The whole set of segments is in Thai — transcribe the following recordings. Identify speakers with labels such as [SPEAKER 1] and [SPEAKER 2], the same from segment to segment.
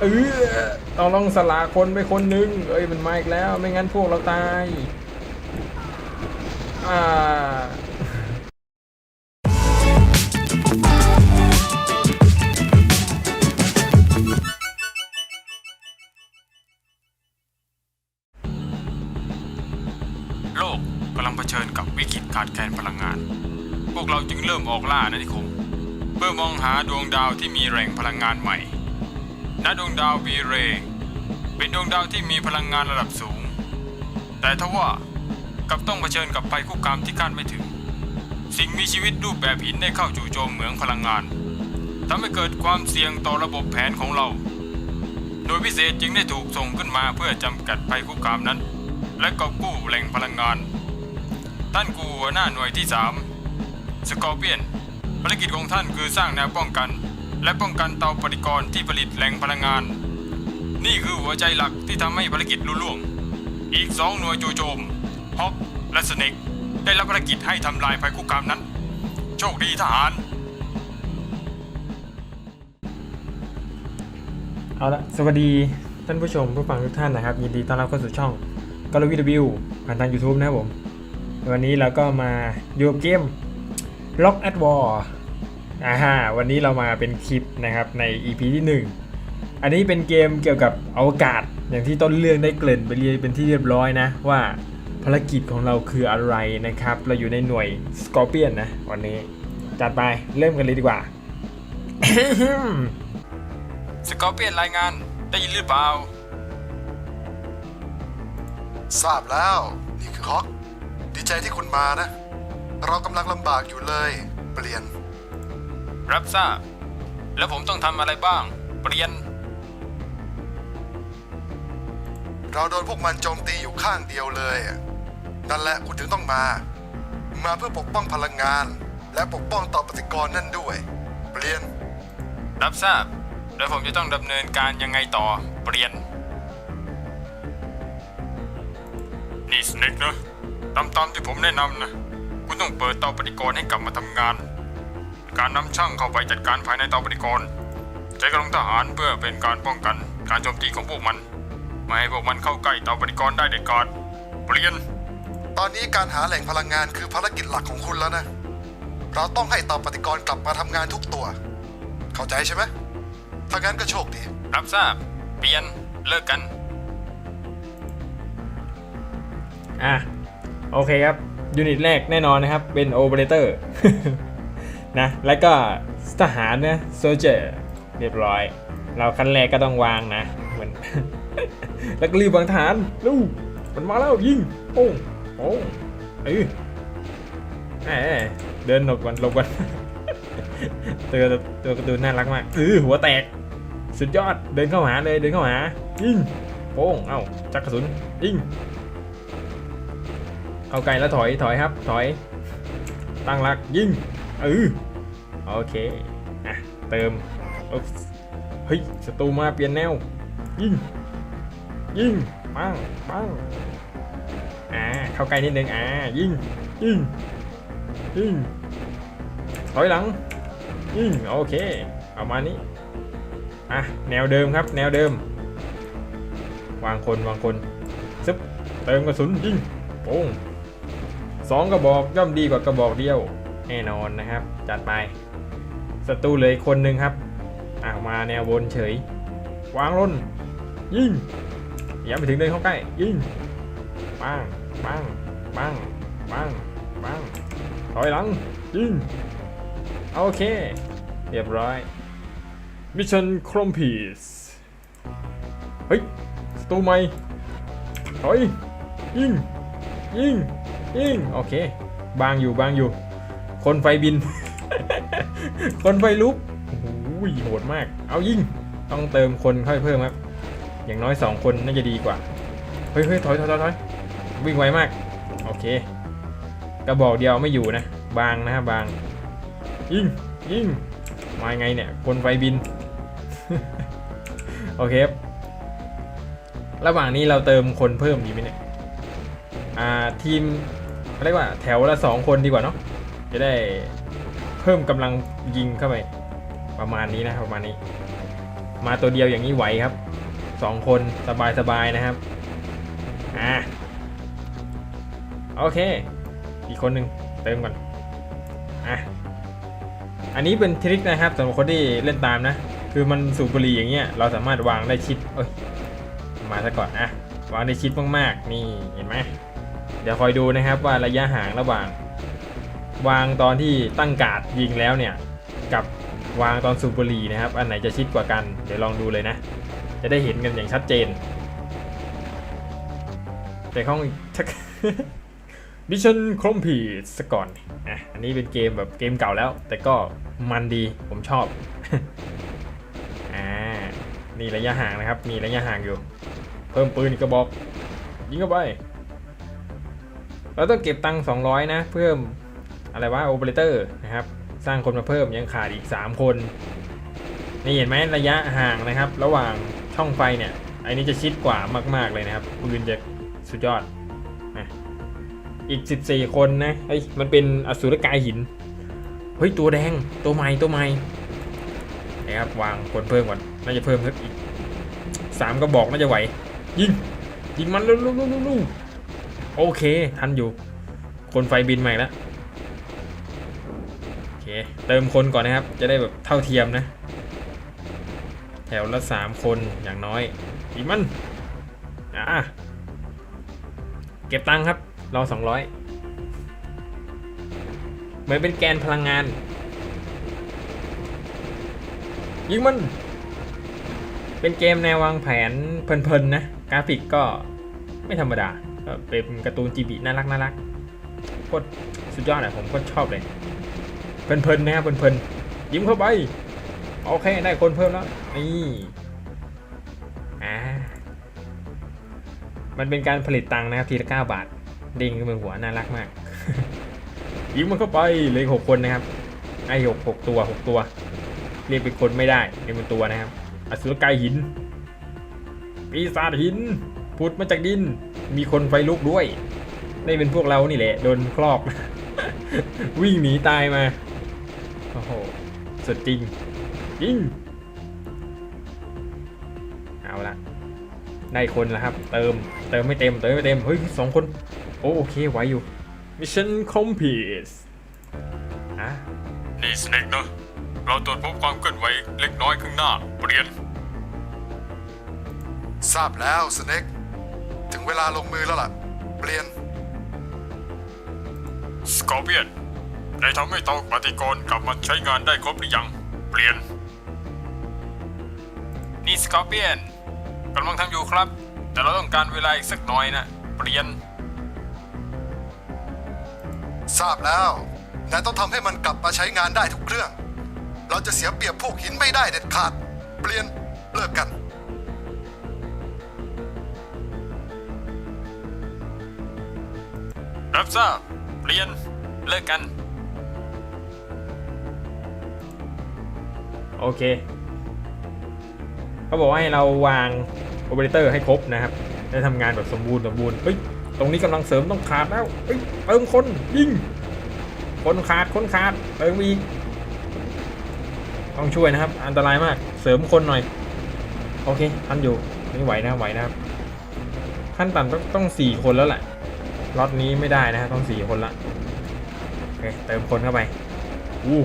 [SPEAKER 1] เออต้องลองสละคนไปคนหนึง เอ้ยมันมาอีกแล้ว ไม่งั้นพวกเราตาย อ่า
[SPEAKER 2] โลกกำลังเผชิญกับวิกฤตขาดแคลนพลังงาน พวกเราจึงเริ่มออกล่านานิคม เพื่อมองหาดวงดาวที่มีแหล่งพลังงานใหม่ ณดวงดาววีเร เป็นดวงดาวที่มีพลังงานระดับสูง แต่ทว่ากับต้องเผชิญกับภัยคุกคามที่คาดไม่ถึง สิ่งมีชีวิตรูปแบบหินได้เข้าจู่โจมเหมืองพลังงานทำให้เกิดความเสี่ยงต่อระบบแผนของเรา โดยพิเศษจึงได้ถูกส่งขึ้นมาเพื่อจำกัดภัยคุกคามนั้น และกอบกู้แหล่งพลังงาน ท่านกูหัวหน้าหน่วยที่ 3 สกอร์เปียนภารกิจของท่านคือสร้างแนวป้องกัน และป้องกันเตาปฏิกรณ์ที่ผลิตแหล่งพลังงาน นี่คือหัวใจหลักที่ทำให้ภารกิจลุล่วง อีกสองหน่วยจู่โจมฮอกและสเนกได้รับภารกิจให้ทำลายภัยคุกคามนั้น โชคดีทหาร
[SPEAKER 1] เอาละสวัสดีท่านผู้ชมผู้ฟังทุกท่านนะครับ ยินดีต้อนรับเข้าสู่ช่องกอลวิดวิวผ่านทาง YouTube นะครับผม วันนี้เราก็มาอยู่กับเกม Lock at War อ่าฮะวันนี้เรามาเป็นคลิปนะครับใน EP ที่ 1 อันนี้เป็นเกมเกี่ยวกับอวกาศอย่างที่ต้นเรื่องได้เกริ่นไปเรียนเป็นที่เรียบร้อยนะว่าภารกิจของเราคืออะไรนะครับ เราอยู่ในหน่วย Scorpion นะวันนี้จัดไปเริ่มกันเลยดีกว่า
[SPEAKER 2] สกอร์เปียนรายงานได้ยินหรือเปล่า
[SPEAKER 3] ทราบแล้วนี่คือฮอกดีใจที่คุณมานะ เรากำลังลำบากอยู่เลย เปลี่ยน
[SPEAKER 2] รับทราบ แล้วผมต้องทำอะไรบ้าง เปลี่ยน
[SPEAKER 3] เราโดนพวกมันโจมตีอยู่ข้างเดียวเลยนั่นแหละคุณถึงต้องมา มาเพื่อปกป้องพลังงาน และปกป้องต่อปฏิกรณ์นั่นด้วย เปลี่ยน
[SPEAKER 2] รับทราบ แล้วผมจะต้องดำเนินการยังไงต่อ เปลี่ยน นี่สเน็กนะตามตามที่ผมแนะนำนะ คุณต้องเปิดเตาปฏิกรณ์ให้กลับมาทำงาน การนำช่างเข้าไปจัดการภายในเตาปฏิกรณ์ใช้กำลังทหารเพื่อเป็นการป้องกันการโจมตีของพวกมัน ไม่ให้พวกมันเข้าใกล้เตาปฏิกรณ์ได้เด็ดขาดเปลี่ยน
[SPEAKER 3] ตอนนี้การหาแหล่งพลังงานคือภารกิจหลักของคุณแล้วนะ เราต้องให้เตาปฏิกรณ์กลับมาทำงานทุกตัว เข้าใจใช่ไหมถ้างั้นก็โชคดี
[SPEAKER 2] รับทราบ เปลี่ยน เลิกกัน
[SPEAKER 1] อะ โอเคครับ ยูนิตแรกแน่นอนนะครับ เป็นโอเปอเรเตอร์ นะแล้วก็ทหารนะโซเจอร์เรียบร้อย เราขั้นแรกก็ต้องวางนะเหมือนแล้วก็รีบวางฐานลูกมันมาแล้วยิงโป้งโป้งเออแหมเดินหลบกันหลบกันตัวตัวการ์ตูนน่ารักมากเออหัวแตก สุดยอดเดินเข้าหาเลยเดินเข้าหายิงโป้งเอ้าจักกระสุนยิงเอาไกลแล้วถอยถอยครับ ถอย ตั้งหลักยิง เออโอเคอะเติมอุ๊บเฮ้ยศัตรูมาเปลี่ยนแนว ยิง ยิงปังปังอ่าเข้าใกล้นิดนึงอ่ายิงยิงยิงถอยหลังยิงโอเคเอามานี้อะแนวเดิมครับ แนวเดิม วางคนวางคนซึบเติมกระสุนยิงโป้งสองกระบอกย่อมดีกว่ากระบอกเดียว แน่นอนนะครับ จัดไปศัตรูเหลยคนหนึ่งครับอ้าวมาแนวบนเฉย วางลนยิงอย่าไปถึงเดินเข้าใกล้ยิงปังปังปังปังปังถอยหลังยิงโอเค เรียบร้อยมิชชั่นครอมพีสเฮ้ยศัตรูใหม่ถอยยิงยิงยิงโอเค บางอยู่บางอยู่ คนไฟบิน คนไฟลุกโอ้โหโหดมาก เอายิง ต้องเติมคนค่อยเพิ่มครับ อย่างน้อยสองคนน่าจะดีกว่า เฮ้ยเฮ้ยถอยถอยถอยถอยวิ่งไวมาก โอเค กระบอกเดียวไม่อยู่นะ บางนะฮะบาง ยิง ยิง มาไงเนี่ย คนไฟบิน โอเคครับระหว่างนี้เราเติมคนเพิ่มดีไหมเนี่ย อ่าทีมเขาเรียกว่าแถวละสองคนดีกว่าเนาะ จะได้เพิ่มกำลังยิงเข้าไป ประมาณนี้นะประมาณนี้ มาตัวเดียวอย่างนี้ไหวครับสองคนสบายๆนะครับอะโอเค อีกคนหนึ่งเติมก่อนอะอันนี้เป็นทริคนะครับสำหรับคนที่เล่นตามนะ คือมันสูบบุหรี่อย่างเงี้ยเราสามารถวางได้ชิดเอ้ยมาซะก่อนอะวางได้ชิดมากๆนี่เห็นไหมเดี๋ยวคอยดูนะครับว่าระยะห่างระหว่าง วางตอนที่ตั้งการ์ดยิงแล้วเนี่ย กับวางตอนสูบบุหรี่นะครับ อันไหนจะชิดกว่ากัน เดี๋ยวลองดูเลยนะ จะได้เห็นกันอย่างชัดเจน แต่ห้องชักมิชชั่นคอมพีสก่อนอะอันนี้เป็นเกมแบบเกมเก่าแล้ว แต่ก็มันดีผมชอบอ่านี่ระยะห่างนะครับ มีระยะห่างอยู่ เพิ่มปืนกกระบอก ยิงเข้าไปเราต้องเก็บตังค์200 นะ เพิ่ม อะไรวะโอเปอเรเตอร์นะครับ สร้างคนมาเพิ่มยังขาดอีก 3 คนนี่เห็นไหมระยะห่างนะครับ ระหว่างช่องไฟเนี่ยไอ้นี้จะชิดกว่ามากๆเลยนะครับปืนจะสุดยอดอะอีก 14 คนนะเฮ้ยมันเป็นอสุรกายหินเฮ้ยตัวแดงตัวใหม่ตัวใหม่นะครับวางคนเพิ่มก่อนน่าจะเพิ่มสักอีกสามก็บอกน่าจะไหว ยิงยิงมันลุลุลุลุลุโอเคทันอยู่ คนไฟบินใหม่แล้ว เคเติมคนก่อนนะครับ จะได้แบบเท่าเทียมนะ แถวละสามคนอย่างน้อยยิงมันอะเก็บตังค์ครับรอสองร้อยเหมือนเป็นแกนพลังงาน ยิงมัน เป็นเกมแนววางแผนเพลินๆนะ กราฟิกก็ไม่ธรรมดา เป็นการ์ตูนจีบีน่ารักน่ารักโคตรสุดยอดอะผมก็ชอบเลย เพลินๆนะครับเพลินๆยิ้มเข้าไปโอเคได้คนเพิ่มแล้วนี่อ่ามันเป็นการผลิตตังค์นะครับทีละ9บาทดิ่งขึ้นหัวน่ารักมาก ยิ้มมันเข้าไปเลยหกคนนะครับไอ้หกหกตัวหกตัว เรียกเป็นคนไม่ได้เรียกเป็นตัวนะครับอสุรกายหินปีศาจหินพุดมาจากดิน มีคนไฟลุกด้วย ได้เป็นพวกเรานี่แหละ โดนครอบวิ่งหนีตายมา อ้โห สุดจริงยิงเอาละได้คนแล้วครับ เติม เติมไม่เต็ม เติมไม่เต็ม เฮ้ยสองคน โอโอเค ไหวอยู่ Mission Complete อะ
[SPEAKER 2] นี่สเน็กนะเราตรวจพบความเคลื่อนไหวเล็กน้อยข้างหน้า เปลี่ยน
[SPEAKER 3] ทราบแล้วสเน็กถึงเวลาลงมือแล้วล่ะ เปลี่ยน
[SPEAKER 2] สกอร์เปียน ได้ทำให้เตาปฏิกรณ์กลับมาใช้งานได้ครบหรือยัง เปลี่ยน นี่สกอร์เปียนกำลังทำอยู่ครับ แต่เราต้องการเวลาอีกสักหน่อยนะ เปลี่ยน
[SPEAKER 3] ทราบแล้วนายต้องทำให้มันกลับมาใช้งานได้ทุกเครื่อง เราจะเสียเปรียบพวกหินไม่ได้เด็ดขาด เปลี่ยนเลิกกัน
[SPEAKER 2] รับทราบเปลี่ยนเลิกกัน
[SPEAKER 1] โอเคเขาบอกว่าให้เราวางโอเปอเรเตอร์ให้ครบนะครับได้ทำงานแบบสมบูรณ์สมบูรณ์เฮ้ยตรงนี้กำลังเสริมต้องขาดแล้วเฮ้ยเติมคนยิงคนขาดคนขาดเติมอีกต้องช่วยนะครับ อันตรายมากเสริมคนหน่อย โอเคทันอยู่ไม่ไหวนะไหวนะครับขั้นต่ำต้องต้องสี่คนแล้วแหละล็อตนี้ไม่ได้นะครับต้องสี่คนละโอเคเติมคนเข้าไปอู้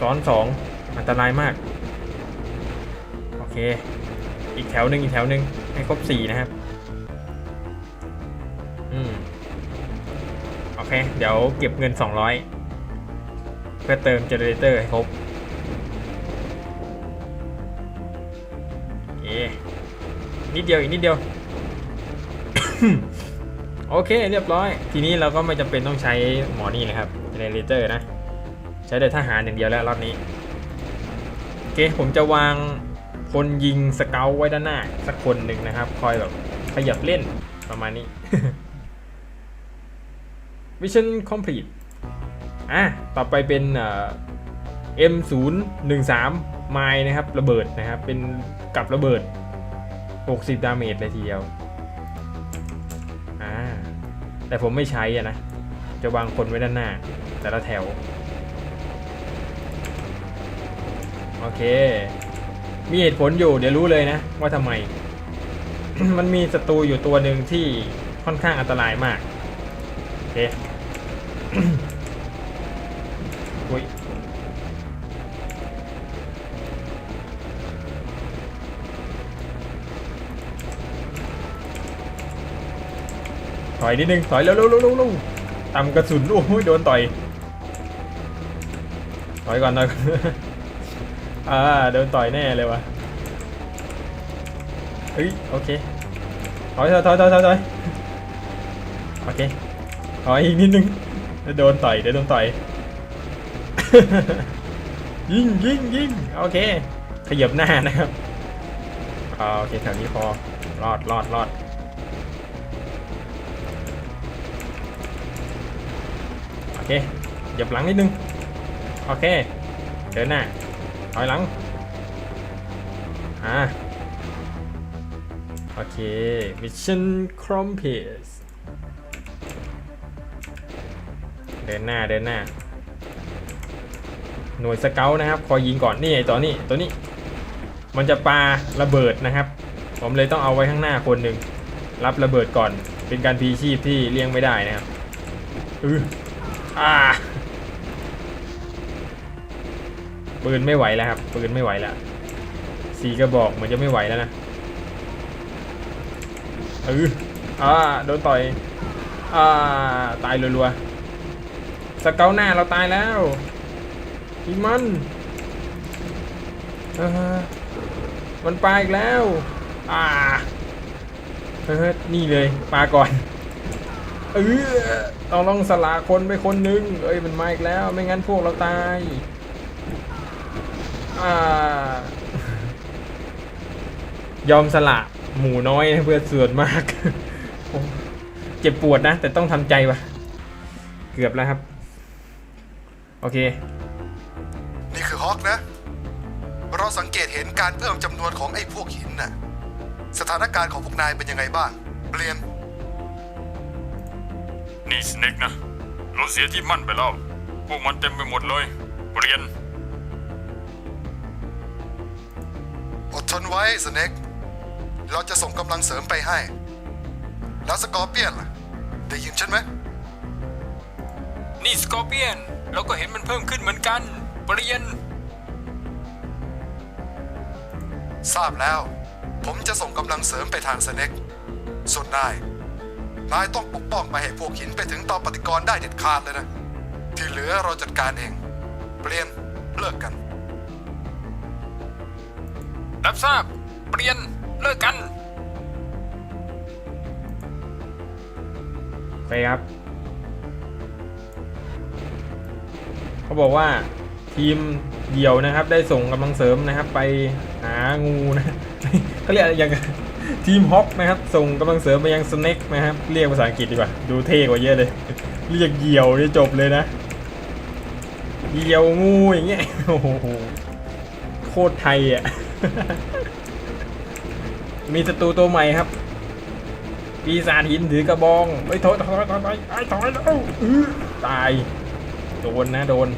[SPEAKER 1] ซ้อนสอง อันตรายมาก โอเค อีกแถวหนึ่งอีกแถวหนึ่งให้ครบสี่นะครับ อืม โอเค เดี๋ยวเก็บเงิน200เพื่อเติมเจเนเรเตอร์ให้ครบโอเคนิดเดียวอีกนิดเดียว โอเคเรียบร้อย ทีนี้เราก็ไม่จำเป็นต้องใช้หมอนี่นะครับเจเนเรเตอร์นะ ใช้แต่ทหารอย่างเดียวแล้วรอบนี้ อเคผมจะวางคนยิงสเกลไว้ด้านหน้า สักคนหนึ่งนะครับ คอยแบบขยับเล่นประมาณนี้ Mission complete อะ ต่อไปเป็นเอ่อ M013 ไมล์นะครับ ระเบิดนะครับ เป็นกับระเบิด 60 ดาเมจเลยทีเดียว อ่า แต่ผมไม่ใช้อะนะ จะวางคนไว้ด้านหน้า แต่ละแถว โอเค มีเหตุผลอยู่เดี๋ยวรู้เลยนะ ว่าทำไม มันมีศัตรูอยู่ตัวหนึ่งที่ค่อนข้างอันตรายมาก โอเคอุ้ยถอยนิดนึง ถอยเร็วเร็วเร็วเร็วเร็วต่ำกระสุนโอ้ยโดนต่อย ถอยก่อนถอย อ่าโดนต่อยแน่เลยวะเฮ้ยโอเคถอยถอยถอยถอยถอยโอเคถอยอีกนิดนึงเดี๋ยวโดนต่อยเดี๋ยวโดนต่อยยิงยิงยิงโอเคขยับหน้านะครับอ่าโอเคแถวนี้พอรอดรอดรอดโอเคหยียบหลังนิดนึง โอเค เดินหน้า ถอยหลัง อ่า โอเค Mission Compass เดินหน้า เดินหน้า หน่วยสเกลนะครับ คอยยิงก่อน นี่ไอ้ตัวนี้ ตัวนี้ มันจะปาระเบิดนะครับ ผมเลยต้องเอาไว้ข้างหน้าคนหนึ่ง รับระเบิดก่อน เป็นการพีชีพที่เลี่ยงไม่ได้นะครับ อืออ่า ปืนไม่ไหวแล้วครับ ปืนไม่ไหวแล้วสีกระบอกเหมือนจะไม่ไหวแล้วนะเอออ่าโดนต่อยอ่าตายรัวๆสเกลหน้าเราตายแล้วอีมันมันปลาอีกแล้วอ่าเฮ้ยนี่เลยปลาก่อนเออต้องลองสละคนไปคนนึงเอ้ยมันมาอีกแล้ว ไม่งั้นพวกเราตาย อ่ายอมสละหมูน้อยนะเพื่อส่วนมากโอ้เจ็บปวดนะ แต่ต้องทำใจวะเกือบแล้วครับ โอเค
[SPEAKER 3] นี่คือฮอกนะ เราสังเกตเห็นการเพิ่มจำนวนของไอ้พวกหินน่ะ สถานการณ์ของพวกนายเป็นยังไงบ้าง เปลี่ยน
[SPEAKER 2] นี่สเน็กนะ เราเสียที่มั่นไปแล้ว พวกมันเต็มไปหมดเลย เปลี่ยน
[SPEAKER 3] ทนไว้สเน็กเราจะส่งกำลังเสริมไปให้ แล้วสกอร์เปียนล่ะ ได้ยินฉันไหม
[SPEAKER 2] นี่สกอร์เปียน เราก็เห็นมันเพิ่มขึ้นเหมือนกันเปลี่ยน
[SPEAKER 3] ทราบแล้ว ผมจะส่งกำลังเสริมไปทางสเน็กส่วนนายนายต้องปกป้องไมาให้พวกหินไปถึงต่อปฏิกรณ์ได้เด็ดขาดเลยนะ ที่เหลือเราจัดการเอง เปลี่ยนเลิกกัน
[SPEAKER 2] รับทราบ เปลี่ยน เลิกกัน
[SPEAKER 1] ไปครับ เขาบอกว่าทีมเดี่ยวนะครับ ได้ส่งกำลังเสริมนะครับ ไปหางูนะเขาเรียกอะไรอย่างทีมฮอกนะครับ ส่งกำลังเสริมไปยังสเน็กนะครับ เรียกภาษาอังกฤษดีกว่า ดูเท่กว่าเยอะเลย เรียกเหยี่ยวนี่จบเลยนะเหยี่ยวงูอย่างเงี้ยโอ้โห โคตรไทยอะ มีศัตรูตัวใหม่ครับ ปีศาจหินถือกระบองเฮ้ถอยถอยถอยไปไอ้ถอยแล้วอื้อตาย โดนนะโดน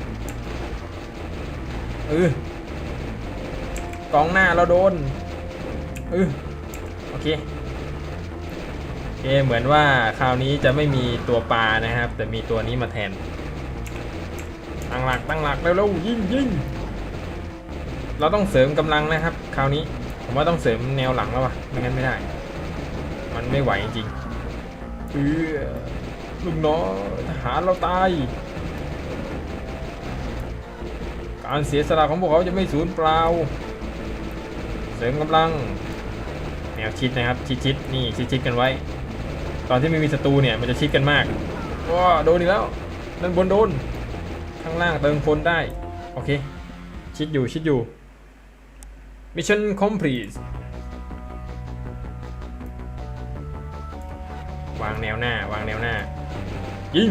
[SPEAKER 1] เออกองหน้าเราโดนเออโอเคโอเค เหมือนว่าคราวนี้จะไม่มีตัวปลานะครับ แต่มีตัวนี้มาแทน ตั้งหลักตั้งหลักเร็วๆยิงยิง เราต้องเสริมกำลังนะครับ คราวนี้ผมว่าต้องเสริมแนวหลังแล้ววะไม่งั้นไม่ได้ มันไม่ไหวจริงเออลูกน้องทหารเราตายการเสียสละของพวกเขาจะไม่สูญเปล่า เสริมกำลังแนวชิดนะครับ ชิดชิดๆนี่ชิดชิดๆกันไว้ ตอนที่ไม่มีศัตรูเนี่ยมันจะชิดกันมากว้าโดนอีกแล้วนั่นบนโดนข้างล่างเติมคนได้ โอเค ชิดอยู่ชิดอยู่ Mission complete วางแนวหน้าวางแนวหน้า ยิง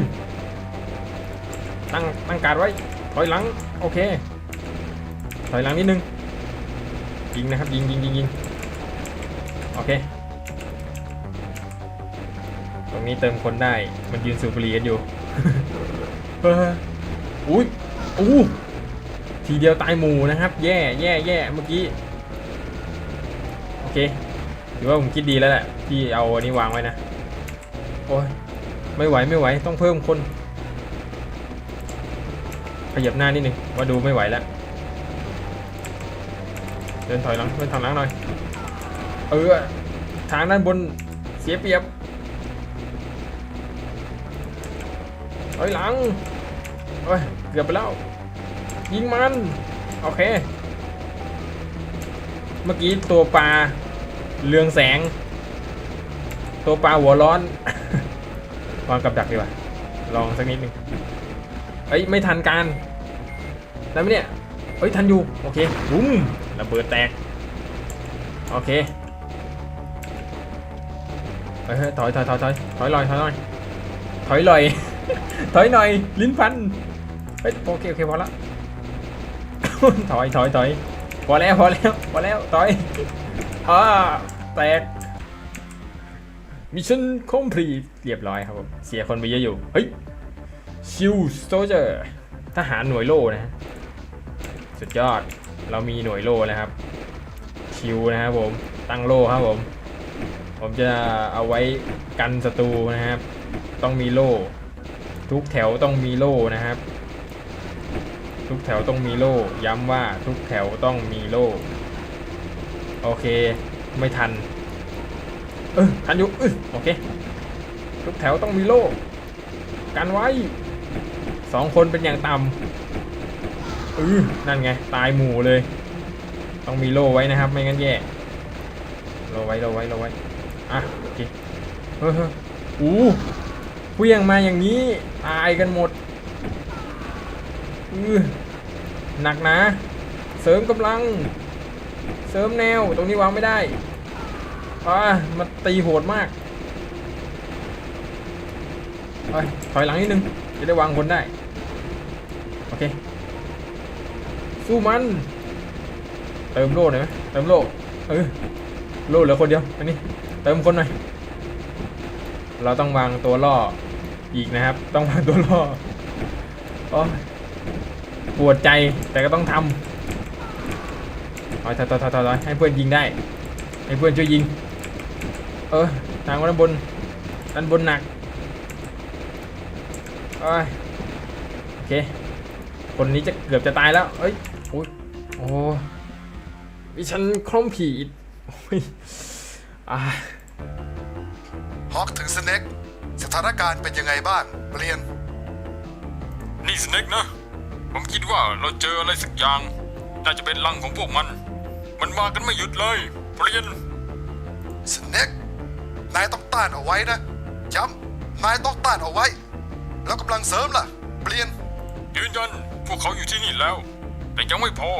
[SPEAKER 1] ตั้งตั้งการไว้ ถอยหลัง โอเค ถอยหลังนิดนึง ยิงนะครับ ยิงยิงยิงยิงโอเค ตรงนี้เติมคนได้ มันยืนสูบบุหรี่กันอยู่เฮ้ยอุ้ยอู้ทีเดียวตายหมู่นะครับ แย่แย่แย่เมื่อกี้ เคถือว่าผมคิดดีแล้วแหละที่เอาอันนี้วางไว้นะโอ้ยไม่ไหวไม่ไหวต้องเพิ่มคน ขยับหน้านิดนึงว่าดูไม่ไหวแล้วเดินถอยหลังเดินถอยหลังหน่อยเออทางด้านบนเสียเปรียบถอยหลังเอ้ยเกือบไปแล้วยิงมันโอเค เมื่อกี้ตัวปลาเรืองแสง ตัวปลาหัวร้อนวางกับดักดีกว่า ลองสักนิดนึงเอ้ยไม่ทันการได้ไหมเนี่ยเฮ้ยทันอยู่ โอเคบุ้มระเบิดแตก โอเคเฮ้ยถอยถอยถอยถอยถอยลอยถอยลอยถอยลอยถอยหน่อย ลิ้นพันเฮ้ยโอเคโอเคพอละถอยถอยถอย อแล้วพอแล้วพอแล้วถอยอ่าแตกมิชชั่นคอมพลีเรียบร้อยครับผมเสียคนไปเยอะอยู่ เฮ้ยชิวสโตเจอร์ทหารหน่วยโล่นะฮะสุดยอดเรามีหน่วยโล่นะครับ ชิวนะครับผมตั้งโล่ครับผม ผมจะเอาไว้กันศัตรูนะครับ ต้องมีโล่ ทุกแถวต้องมีโล่นะครับ ทุกแถวต้องมีโล่ ย้ำว่าทุกแถวต้องมีโล่ โอเค ไม่ทัน เออทันอยู่เออโอเค ทุกแถวต้องมีโล่กันไว้สองคนเป็นอย่างต่ำเออนั่นไง ตายหมู่เลย ต้องมีโล่ไว้นะครับ ไม่งั้นแย่ โล่ไว้ โล่ไว้ โล่ไว้ อะ โอเค เฮ้ยเฮ้ยอู้เพียงมาอย่างนี้ ตายกันหมด หนักนะ เสริมกำลัง เสริมแนว ตรงนี้วางไม่ได้อ่ามันตีโหดมากไปถอยหลังนิดนึง จะได้วางคนได้ โอเค สู้มัน เติมโล่หน่อยไหมเติมโล่ เออ โล่เหลือคนเดียวอันนี้ เติมคนหน่อย เราต้องวางตัวล่ออีกนะครับ ต้องวางตัวล่ออ้ย ปวดใจแต่ก็ต้องทำถอยถอยถอยถอยถอยให้เพื่อนยิงได้ ให้เพื่อนช่วยยิง เออทางด้านบนด้านบนหนักเอ้ยโอเค คนนี้จะเกือบจะตายแล้ว เอ้ยโอ้ยโอ้วิชันคล่อมผีดโอ้ยอ่า
[SPEAKER 3] ฮอกถึงสเน็กสถานการณ์เป็นยังไงบ้างเปลี่ยน
[SPEAKER 2] นี่สเน็กนะ ผมคิดว่าเราเจออะไรสักอย่าง น่าจะเป็นรังของพวกมัน มันมากันไม่หยุดเลยเปลี่ยน
[SPEAKER 3] สเน็กนายต้องต้านเอาไว้นะย้ำนายต้องต้านเอาไว้ แล้วกำลังเสริมล่ะ เปลี่ยน
[SPEAKER 2] ยืนยันพวกเขาอยู่ที่นี่แล้ว แต่ยังไม่พอ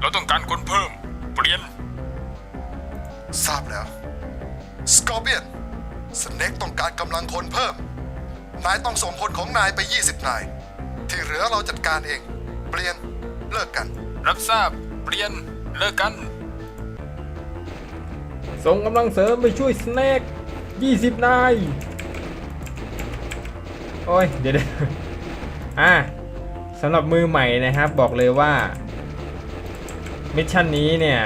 [SPEAKER 2] เราต้องการคนเพิ่ม เปลี่ยน
[SPEAKER 3] ทราบแล้วสกอร์เปียนสเน็กต้องการกำลังคนเพิ่ม นายต้องส่งคนของนายไป 20 นาย ที่เหลือเราจัดการเอง เปลี่ยนเลิกกัน
[SPEAKER 2] รับทราบเปลี่ยนเลิกกัน
[SPEAKER 1] ส่งกำลังเสริมไปช่วยสแน็ค20 นาย โอ้ย เดี๋ยวเดี๋ยวอะสำหรับมือใหม่นะครับ บอกเลยว่า มิชชั่นนี้เนี่ย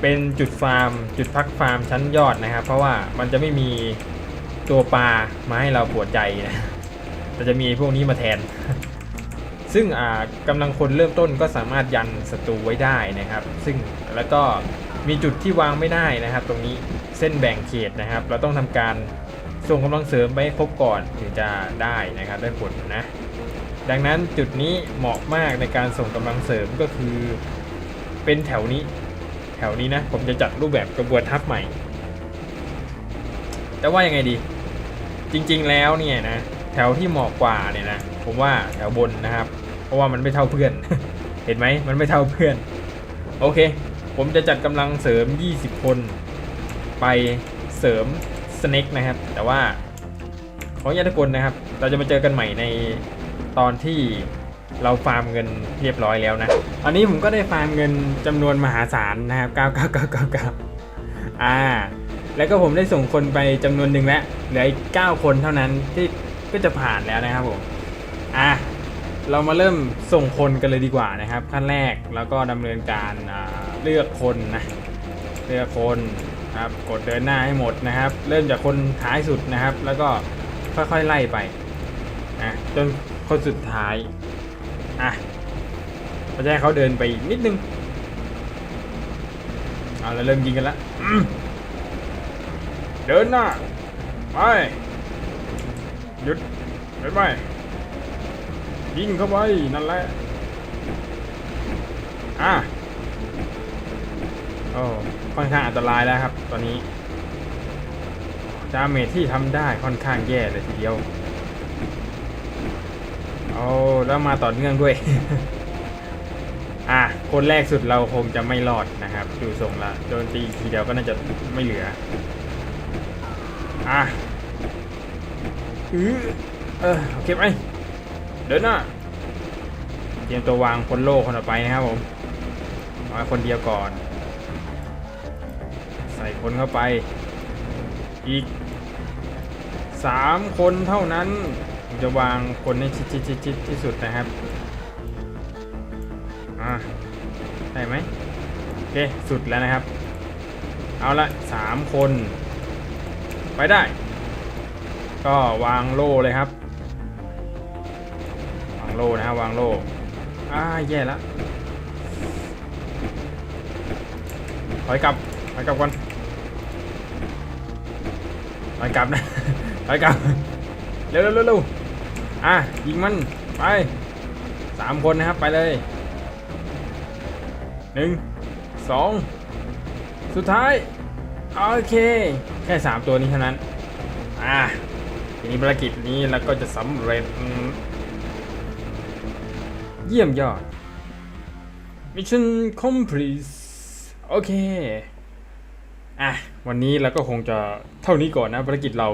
[SPEAKER 1] เป็นจุดฟาร์ม จุดพักฟาร์มชั้นยอดนะครับ เพราะว่ามันจะไม่มีตัวปลามาให้เราปวดใจนะแต่จะมีพวกนี้มาแทน ซึ่งอ่ากำลังคนเริ่มต้นก็สามารถยันศัตรูไว้ได้นะครับ ซึ่งแล้วก็มีจุดที่วางไม่ได้นะครับ ตรงนี้เส้นแบ่งเขตนะครับ เราต้องทำการส่งกำลังเสริมไปครบก่อนถึงจะได้นะครับได้ผลนะ ดังนั้นจุดนี้เหมาะมากในการส่งกำลังเสริมก็คือ เป็นแถวนี้ แถวนี้นะผมจะจัดรูปแบบกระบวนทัพใหม่ แต่ว่ายังไงดี จริงๆแล้วเนี่ยนะแถวที่เหมาะกว่าเนี่ยนะผมว่าแถวบนนะครับ เพราะว่ามันไม่เท่าเพื่อน เห็นไหมมันไม่เท่าเพื่อน โอเค ผมจะจัดกำลังเสริม 20 คน ไปเสริมสเน็กนะครับ แต่ว่าขออนุญาตทุกคนนะครับ เราจะมาเจอกันใหม่ในตอนที่เราฟาร์มเงินเรียบร้อยแล้วนะตอนนี้ผมก็ได้ฟาร์มเงินจำนวนมหาศาลนะครับ99999อ่า แล้วก็ผมได้ส่งคนไปจำนวนหนึ่งแล้ว เหลืออีก9คนเท่านั้นที่ก็จะผ่านแล้วนะครับผม เรามาเริ่มส่งคนกันเลยดีกว่านะครับ ขั้นแรกแล้วก็ดำเนินการเลือกคนนะเลือกคนครับกดเดินหน้าให้หมดนะครับ เริ่มจากคนท้ายสุดนะครับ แล้วก็ค่อยๆไล่ไปอะจนคนสุดท้ายอะก็จะให้เขาเดินไปนิดนึงเอาแล้วเริ่มยิงกันแล้วเดินหน้าไปหยุดไปไป ยิงเข้าไปนั่นแหละ อะโอ้ค่อนข้างอันตรายแล้วครับ ตอนนี้ดาเมจที่ทำได้ค่อนข้างแย่เลยทีเดียวโอ้แล้วมาต่อเนื่องด้วย อะ คนแรกสุดเราคงจะไม่รอดนะครับ ดูทรงละโดนตีทีเดียวก็น่าจะไม่เหลือ อะอือเออโอเคไหม เดินหน้าเตรียมตัววางคนโลกคนต่อไปนะครับผมเอาคนเดียวก่อน ใส่คนเข้าไป อีกสามคนเท่านั้น จะวางคนให้ชิดชิดชิดชิดที่สุดนะครับอ่าได้ไหมโอเคสุดแล้วนะครับ เอาละสามคน ไปได้ ก็วางโล่เลยครับ โล่นะครับวางโล่อ่าแย่แล้วถอยกลับถอยกลับก่อนถอยกลับนะถอยกลับเร็วเร็วเร็วเร็วอะยิงมันไปสามคนนะครับไปเลยหนึ่งสองสุดท้ายโอเค แค่สามตัวนี้เท่านั้นอะทีนี้ภารกิจนี้เราก็จะสำเร็จ เยี่ยมยอด Mission complete โอเค อะ วันนี้เราก็คงจะเท่านี้ก่อนนะภารกิจเรา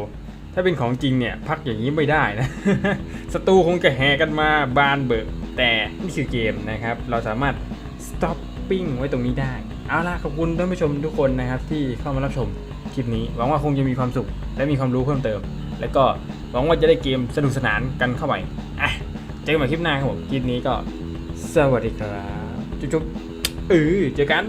[SPEAKER 1] ถ้าเป็นของจริงเนี่ย พักอย่างนี้ไม่ได้นะศัตรูคงจะแห่กันมาบานเบิก แต่นี่คือเกมนะครับ เราสามารถ stopping ไว้ตรงนี้ได้ เอาล่ะ ขอบคุณท่านผู้ชมทุกคนนะครับ ที่เข้ามารับชมคลิปนี้ หวังว่าคงจะมีความสุขและมีความรู้เพิ่มเติม แล้วก็หวังว่าจะได้เกมสนุกสนานกันเข้าไปอะ เจอกันใหม่คลิปหน้าครับผมคลิปนี้ก็สวัสดีครับ จุ๊บๆเออเจอกัน